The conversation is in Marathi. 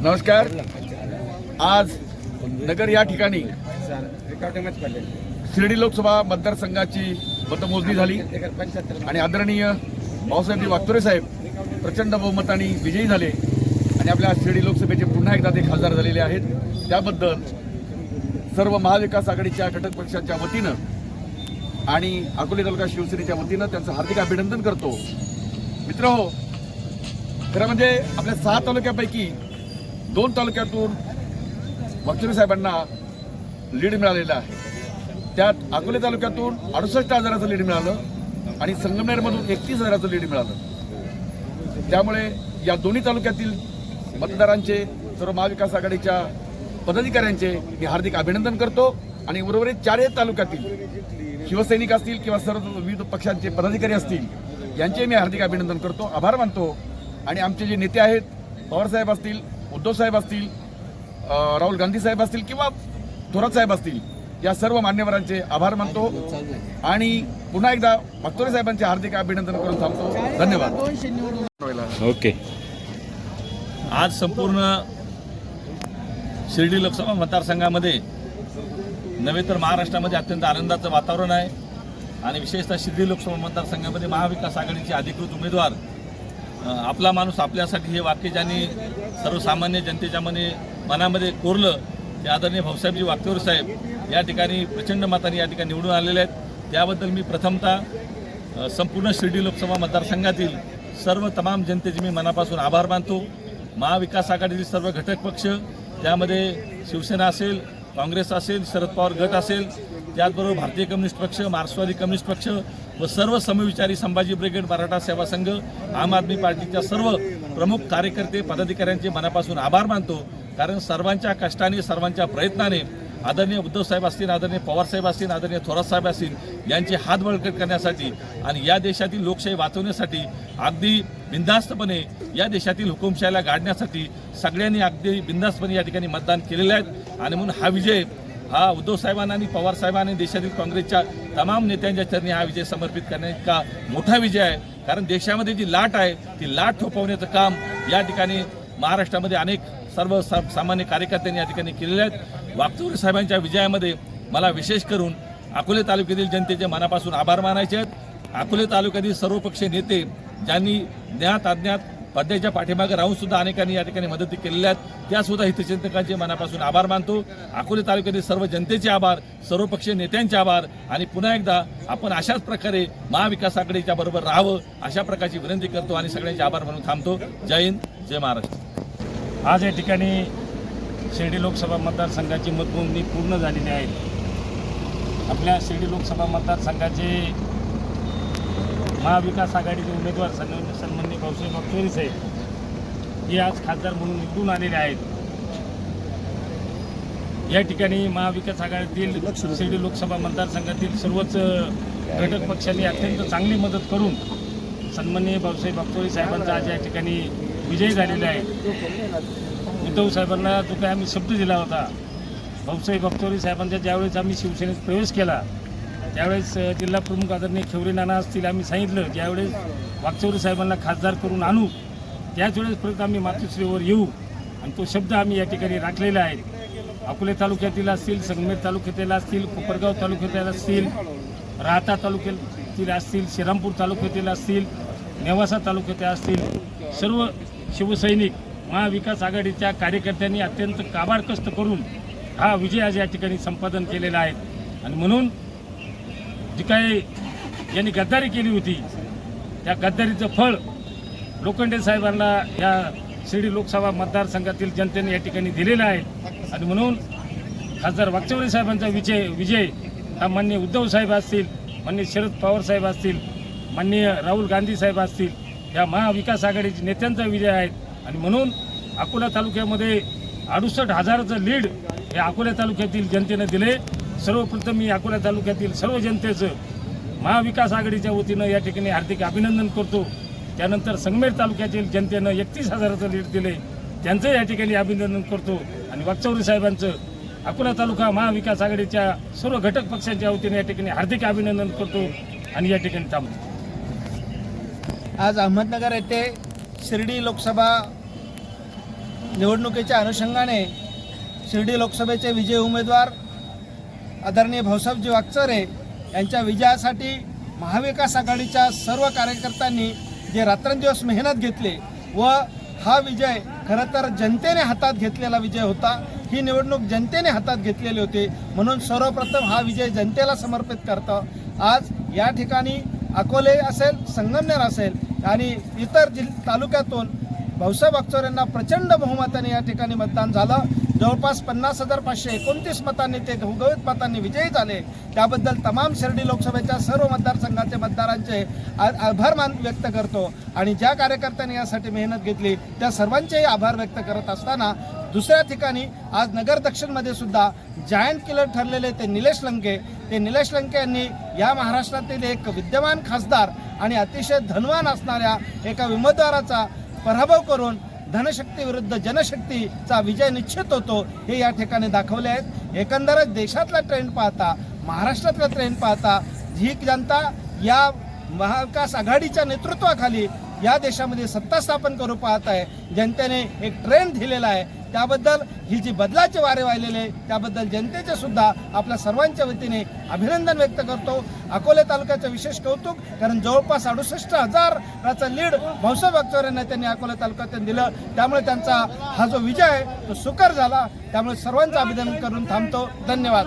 नमस्कार. आज नगर या ठिकाणी शिर्डी लोकसभा मतदारसंघाची मतमोजणी झाली. आणि आदरणीय भाऊसाहेब वागतोरे साहेब प्रचंड बहुमताने विजयी झाले. आणि आपल्या शिर्डी लोकसभेचे पुन्हा एकदा ते खासदार झालेले आहेत. त्याबद्दल सर्व महाविकास आघाडीच्या घटक पक्षाच्या वतीनं आणि अकोले तालुका शिवसेनेच्या वतीनं त्यांचं हार्दिक अभिनंदन करतो. मित्र हो खरं म्हणजे आपल्या सहा तालुक्यापैकी दोन तालुक्यातून वागचुरी साहेबांना लीड मिळालेलं आहे. त्यात अकोले तालुक्यातून अडुसष्ट हजाराचं लीड मिळालं आणि संगमनेरमधून एकतीस हजाराचं लीड मिळालं. त्यामुळे या दोन्ही तालुक्यातील मतदारांचे सर्व महाविकास आघाडीच्या पदाधिकाऱ्यांचे मी हार्दिक अभिनंदन करतो आणि उर्वरित चारही तालुक्यातील शिवसैनिक असतील किंवा सर्व विविध पक्षांचे पदाधिकारी असतील यांचे मी हार्दिक अभिनंदन करतो. आभार मानतो. आणि आमचे जे नेते आहेत पवारसाहेब असतील उद्धव साहेब असतील राहुल गांधी साहेब असतील किंवा थोरात साहेब असतील या सर्व मान्यवरांचे आभार मानतो. आणि पुन्हा एकदा मातोरे साहेबांचे हार्दिक अभिनंदन करून थांबतो. धन्यवाद. ओके. आज संपूर्ण शिर्डी लोकसभा मतदारसंघामध्ये नव्हे तर महाराष्ट्रामध्ये अत्यंत आनंदाचं वातावरण आहे. आणि विशेषतः शिर्डी लोकसभा मतदारसंघामध्ये महाविकास आघाडीचे अधिकृत उमेदवार आपला माणूस आपल्यासाठी हे वाक्य ज्यांनी सर्वसामान्य जनतेच्या मने मनामध्ये कोरलं ते आदरणीय भाऊसाहेबजी वाक्यवर साहेब या ठिकाणी प्रचंड मताने या ठिकाणी निवडून आलेले आहेत. त्याबद्दल मी प्रथमतः संपूर्ण शिर्डी लोकसभा मतदारसंघातील सर्व तमाम जनतेचे मी मनापासून आभार मानतो. महाविकास आघाडीतील सर्व घटक पक्ष त्यामध्ये शिवसेना असेल काँग्रेस असेल शरद पवार गट असेल त्याचबरोबर भारतीय कम्युनिस्ट पक्ष मार्क्सवादी कम्युनिस्ट पक्ष व सर्व समविचारी संभाजी ब्रिगेड मराठा सेवा संघ आम आदमी पार्टीच्या सर्व प्रमुख कार्यकर्ते पदाधिकाऱ्यांचे मनापासून आभार मानतो. कारण सर्वांच्या कष्टाने सर्वांच्या प्रयत्नाने आदरणीय उद्धव साहेब असतील आदरणीय पवार साहेब असतील आदरणीय थोरात साहेब असतील यांचे हात बळकट करण्यासाठी आणि या देशातील लोकशाही वाचवण्यासाठी अगदी बिंदास्तपणे या देशातील हुकुमशाहीला गाडण्यासाठी सगळ्यांनी अगदी बिंदास्तपणे या ठिकाणी मतदान केलेले आहेत आणि म्हणून हा विजय हा उद्धव साहेबांना आणि पवारसाहेबांनी देशातील काँग्रेसच्या तमाम नेत्यांच्या चरणी हा विजय समर्पित करण्याचा मोठा विजय आहे. कारण देशामध्ये जी लाट आहे ती लाट थोपवण्याचं काम या ठिकाणी महाराष्ट्रामध्ये अनेक सर्व सा- सामान्य कार्यकर्त्यांनी या ठिकाणी केलेले आहेत वागतूर साहेबांच्या विजयामध्ये मला विशेष करून अकोले तालुक्यातील जनतेचे मनापासून आभार मानायचे आहेत. अकोले तालुक्यातील सर्वपक्षीय नेते ज्यांनी ज्ञात अज्ञात पद्याच्या पाठीमागे राहून सुद्धा अनेकांनी या ठिकाणी मदती केलेल्या आहेत. त्यासुद्धा हितचिंतकांचे मनापासून आभार मानतो. अकोले तालुक्यातील सर्व जनतेचे आभार सर्वपक्षीय नेत्यांचे आभार आणि पुन्हा एकदा आपण अशाच प्रकारे महाविकास आघाडीच्या बरोबर राहावं अशा प्रकारची विनंती करतो आणि सगळ्यांचे आभार म्हणून थांबतो. जय हिंद जय महाराष्ट्र. आज या ठिकाणी शिर्डी लोकसभा मतदारसंघाची मतमोजणी पूर्ण झालेली आहे. आपल्या शिर्डी लोकसभा मतदारसंघाचे महाविकास आघाडीचे उमेदवार सन्मान सन्माननीय भाऊसाहेब साहेब हे आज खासदार म्हणून निवडून आलेले आहेत. या ठिकाणी महाविकास आघाडीतील शिर्डी लोकसभा मतदारसंघातील सर्वच घटक पक्षांनी अत्यंत चांगली मदत करून सन्माननीय भाऊसाहेब अक्षोरी साहेबांचा आज या ठिकाणी विजय झालेला आहे. उद्धव साहेबांना जो काही आम्ही शब्द दिला होता भाऊसाहेब अख्तोरी साहेबांच्या ज्यावेळेस आम्ही शिवसेनेत प्रवेश केला त्यावेळेस जिल्हा प्रमुख आदरणीय खेवरे नाना असतील आम्ही सांगितलं ज्यावेळेस वागचौरी साहेबांना खासदार करून आणू त्याच वेळेस परत आम्ही मातृश्रीवर येऊ. आणि तो शब्द आम्ही या ठिकाणी राखलेला आहे. अकोले तालुक्यातील असतील संगमेर तालुक्यातील असतील कोपरगाव तालुक्यातील असतील राहता तालुक्यातील असतील श्रीरामपूर तालुक्यातील असतील नेवासा तालुक्यातील असतील सर्व शिवसैनिक महाविकास आघाडीच्या कार्यकर्त्यांनी अत्यंत काबाड कष्ट करून हा विजय आज या ठिकाणी संपादन केलेला आहे. आणि म्हणून जी काही यांनी गद्दारी केली होती त्या गद्दारीचं फळ लोखंडे साहेबांना या शिर्डी लोकसभा मतदारसंघातील जनतेने या ठिकाणी दिलेलं आहे. आणि म्हणून खासदार वागचौरे साहेबांचा विजय विजय हा मान्य उद्धव साहेब असतील मान्य शरद पवार साहेब असतील माननीय राहुल गांधी साहेब असतील या महाविकास आघाडीच्या नेत्यांचा विजय आहे. आणि म्हणून अकोला तालुक्यामध्ये अडुसष्ट हजाराचं लीड हे अकोला तालुक्यातील जनतेनं दिले. सर्वप्रथम मी अकोला तालुक्यातील सर्व जनतेचं महाविकास आघाडीच्या वतीनं या ठिकाणी हार्दिक अभिनंदन करतो. त्यानंतर संगमेर तालुक्यातील जनतेनं एकतीस हजाराचं लीड दिले त्यांचं या ठिकाणी अभिनंदन करतो. आणि वाकचौरी साहेबांचं अकोला तालुका महाविकास आघाडीच्या सर्व घटक पक्षांच्या वतीने या ठिकाणी हार्दिक अभिनंदन करतो आणि या ठिकाणी थांबतो. आज अहमदनगर येथे शिर्डी लोकसभा निवडणुकीच्या अनुषंगाने शिर्डी लोकसभेचे विजयी उमेदवार आदरणीय भाऊसाहेबजी वागचरे यांच्या विजयासाठी महाविकास आघाडीच्या सर्व कार्यकर्त्यांनी जे रात्रंदिवस मेहनत घेतली व हा विजय खरं तर जनतेने हातात घेतलेला विजय होता ही निवडणूक जनतेने हातात घेतलेली होती. म्हणून सर्वप्रथम हा विजय जनतेला समर्पित करतो. आज या ठिकाणी अकोले असेल संगमनेर असेल आणि इतर जिल तालुक्यातून भाऊसाहेब अक्चोर यांना प्रचंड बहुमताने या ठिकाणी मतदान झालं. जवळपास पन्नास हजार पाचशे एकोणतीस मतांनी ते घवघवीत मतांनी विजयी झाले. त्याबद्दल तमाम शिर्डी लोकसभेच्या सर्व मतदारसंघाचे मतदारांचे आ- आभार मान व्यक्त करतो आणि ज्या कार्यकर्त्यांनी यासाठी मेहनत घेतली त्या सर्वांचेही आभार व्यक्त करत असताना दुसऱ्या ठिकाणी आज नगर दक्षिणमध्ये सुद्धा जायंट किलर ठरलेले ते निलेश लंके. ते निलेश लंके यांनी या महाराष्ट्रातील एक विद्यमान खासदार आणि अतिशय धनवान असणाऱ्या एका उमेदवाराचा पराभव करून धनशक्ती विरुद्ध जनशक्तीचा विजय निश्चित होतो हे या ठिकाणी दाखवले आहेत. एकंदरच देशातला ट्रेंड पाहता महाराष्ट्रातला ट्रेंड पाहता ही जनता या महाविकास आघाडीच्या नेतृत्वाखाली या देशामध्ये सत्ता स्थापन करू पाहत आहे. जनतेने एक ट्रेंड दिलेला आहे. त्याबद्दल ही जी बदलाचे वारे वाहिलेले आहे, त्याबद्दल जनतेचे सुद्धा आपल्या सर्वांच्या वतीने अभिनंदन व्यक्त करतो. अकोले तालुक्याचं विशेष कौतुक कारण जवळपास अडुसष्ट हजाराचा लीड भाऊसाहेब अख्तर यांना त्यांनी अकोले तालुक्यात दिलं. त्यामुळे त्यांचा हा जो विजय आहे तो सुकर झाला. त्यामुळे सर्वांचं अभिनंदन करून थांबतो. धन्यवाद.